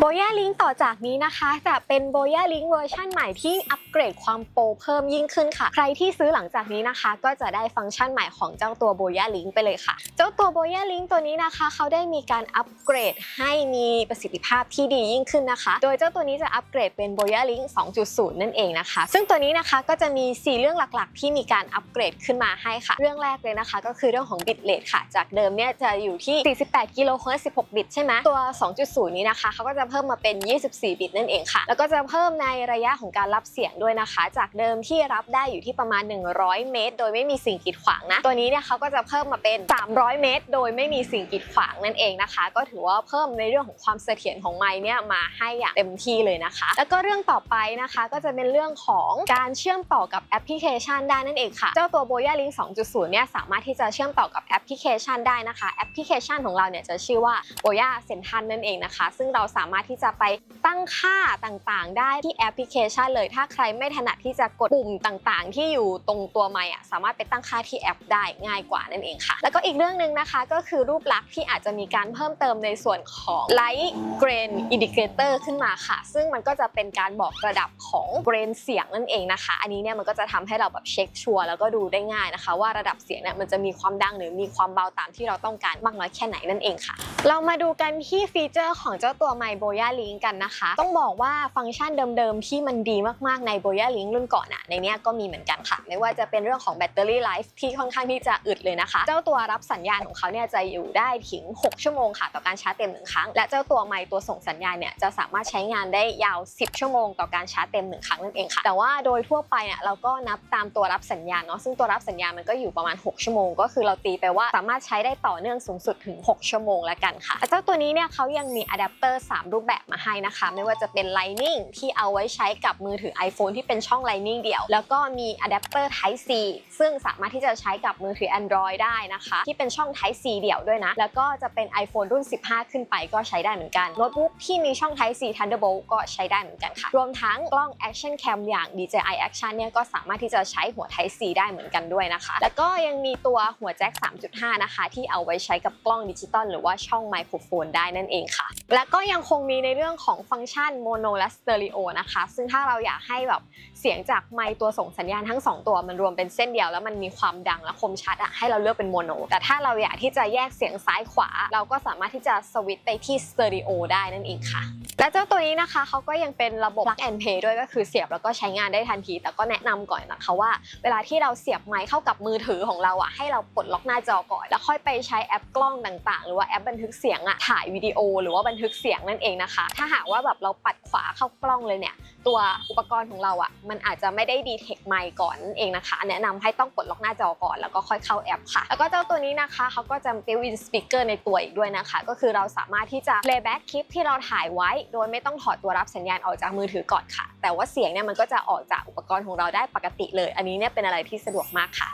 โบย่าลิงต่อจากนี้นะคะ จะเป็นโบย่าลิงเวอร์ชันใหม่ที่อัปเกรดความโปรเพิ่มยิ่งขึ้นค่ะ ใครที่ซื้อหลังจากนี้นะคะ ก็จะได้ฟังก์ชันใหม่ของเจ้าตัวโบย่าลิงไปเลยค่ะ เจ้าตัวโบย่าลิงตัวนี้นะคะ เขาได้มีการอัปเกรดให้มีประสิทธิภาพที่ดียิ่งขึ้นนะคะ โดยเจ้าตัวนี้จะอัปเกรดเป็นโบย่าลิง2.0 นั่นเองนะคะ ซึ่งตัวนี้นะคะก็จะมี 4 เรื่องหลักๆ ที่มีการอัปเกรดขึ้นมาให้ค่ะ เรื่องแรกเลยนะคะ ก็คือเรื่องของบิตเลทค่ะ จากเดิมเนี่ยจะอยู่ที่ 48 กิโลเฮิรตซ์ 16 บิตใช่ไหมตัว 2.0 นี้นะคะเขาก็จะเพิ่มมาเป็น 24 บิตนั่นเองค่ะ แล้วก็จะเพิ่มในระยะของการรับเสียงด้วยนะคะ จากเดิมที่รับได้อยู่ที่ประมาณ 100 เมตร โดยไม่มีสิ่งกีดขวางนะ ตัวนี้เนี่ยเขาก็จะเพิ่มมาเป็น 300 เมตร โดยไม่มีสิ่งกีดขวางนั่นเองนะคะ ก็ถือว่าเพิ่มในเรื่องของความเสถียรของไม้เนี่ยมาให้อย่างเต็มที่เลยนะคะ แล้วก็เรื่องต่อไปนะคะก็จะเป็นเรื่องของการเชื่อมต่อกับแอปพลิเคชันได้นั่นเองค่ะ เจ้าตัว Boya Link 2.0 เนี่ยสามารถที่จะเชื่อมต่อกับแอปพลิเคชันได้นะคะ แอปพลิเคชันของเราเนี่ยจะชื่อว่า Boya Central นั่นเองนะคะ ซึ่งเราสามารถที่จะไปตั้งค่าต่างๆ ได้ที่แอปพลิเคชันเลย ถ้าใครไม่ถนัดที่จะกดปุ่มต่างๆ ที่อยู่ตรงตัวไมค์อะสามารถไปตั้งค่าที่แอปได้ง่ายกว่านั่นเองค่ะ แล้วก็อีกเรื่องหนึ่งนะคะก็คือรูปลักษณ์ที่อาจจะมีการเพิ่มเติมในส่วนของ Light Grain Indicator ขึ้นมาค่ะ ซึ่งมันก็จะเป็นการบอกระดับของเกรนเสียงนั่นเองนะคะ อันนี้เนี่ยมันก็จะทำให้เราแบบเช็คชัวร์แล้วก็ดูได้ง่ายนะคะ ว่าระดับเสียงเนี่ยมันจะมีความดังหรือมีความเบาตามที่เราต้องการมากน้อยแค่ไหนนั่นเองค่ะ เรามาดูกันที่ฟีเจอร์ของเจ้าตัว y a Link กันนะคะ ต้องบอกว่าฟังก์ชันเดิมๆ ที่มันดีมากๆใน Boya Link รุ่นก่อนอะในเนี้ยก็มีเหมือนกันค่ะ ไม่ว่าจะเป็นเรื่องของแบตเตอรี่ไลฟ์ที่ค่อนข้างที่จะอึดเลยนะคะ เจ้าตัวรับสัญญาณของเขาเนี่ยจะอยู่ได้ถึง 6 ชั่วโมงค่ะ ต่อการชาร์จเต็มหนึ่งครั้ง และเจ้าตัวไมค์ตัวส่งสัญญาณเนี่ยจะสามารถใช้งานได้ยาว 10 ชั่วโมง ต่อการชาร์จเต็มหนึ่งครั้งนั่นเองค่ะ แต่ว่าโดยทั่วไปเนี่ยเราก็นับตามตัวรับสัญญาณเนาะซึ่งตัวรับสัญญาณมันก็อยู่ประมาณ 6 ชั่วโมง ก็คือเราตีไปว่าสามารถใช้ได้ต่อเนื่องสูงสุดถึง 6 ชั่วโมงแล้วกันค่ะและเจ้าตัวนี้เนี่ยเขายังมีอะแดปเตอร์3รููปแบบมาให้นะคะ ไม่ว่าจะเป็น Lightning ที่เอาไว้ใช้กับมือถือ iPhone ที่เป็นช่อง Lightning เดียว แล้วก็มีอะแดปเตอร์ Type C ซึ่งสามารถที่จะใช้กับมือถือ Android ได้นะคะ ที่เป็นช่อง Type C เดี่ยวด้วยนะ แล้วก็จะเป็น iPhone รุ่น 15 ขึ้นไปก็ใช้ได้เหมือนกันโน้ตบุ๊กที่มีช่อง Type C Thunderbolt ก็ใช้ได้เหมือนกันค่ะ รวมทั้งกล้อง Action Cam อย่าง DJI Action เนี่ยก็สามารถที่จะใช้หัว Type C ได้เหมือนกันด้วยนะคะ แล้วก็ยังมีตัวหัวแจ็ค 3.5 นะคะ ที่เอาไว้ใช้กับกล้องดิจิตอลหรือว่าช่องไมโครโฟนได้นั่นเองค่ะ และก็ยังคงมีในเรื่องของฟังก์ชันโมโนและสเตอริโอนะคะ ซึ่งถ้าเราอยากให้แบบเสียงจากไมค์ตัวส่งสัญญาณทั้ง 2 ตัวมันรวมเป็นเส้นเดียวแล้วมันมีความดังและคมชัดอะให้เราเลือกเป็นโมโนแต่ถ้าเราอยากที่จะแยกเสียงซ้ายขวา เราก็สามารถที่จะสวิตช์ไปที่สเตอริโอได้นั่นเองค่ะ และเจ้าตัวนี้นะคะเขาก็ยังเป็นระบบ plug and play ด้วยก็คือเสียบแล้วก็ใช้งานได้ทันที แต่ก็แนะนำก่อนนะคะว่า เวลาที่เราเสียบไมค์เข้ากับมือถือของเราอะให้เราปลดล็อกหน้าจอก่อน แล้วค่อยไปใช้แอปกล้องต่างๆ หรือว่าแอปบันทึกเสียงอะถ่ายวิดีโอ หรือว่าบันทึกเสียงนั่นเองนะคะ ถ้าหากว่าแบบเราปัดขวาเข้ากล้องเลยเนี่ย ตัวอุปกรณ์ของเราอะมันอาจจะไม่ได้ดีเทคไมค์ก่อนนั่นเองนะคะ แนะนำให้ต้องปลดล็อกหน้าจอก่อน แล้วก็ค่อยเข้าแอปค่ะ แล้วก็เจ้าตัวนี้นะคะเขาก็จะเป็นวินสปีกเกอร์ในตัวอีกด้วยนะคะ ก็คือเราสามารถที่จะ playback คลิปที่เราถ่ายไว้ โดยไม่ต้องถอดตัวรับสัญญาณออกจากมือถือก่อนค่ะ แต่ว่าเสียงเนี่ยมันก็จะออกจากอุปกรณ์ของเราได้ปกติเลย อันนี้เนี่ยเป็นอะไรที่สะดวกมากค่ะ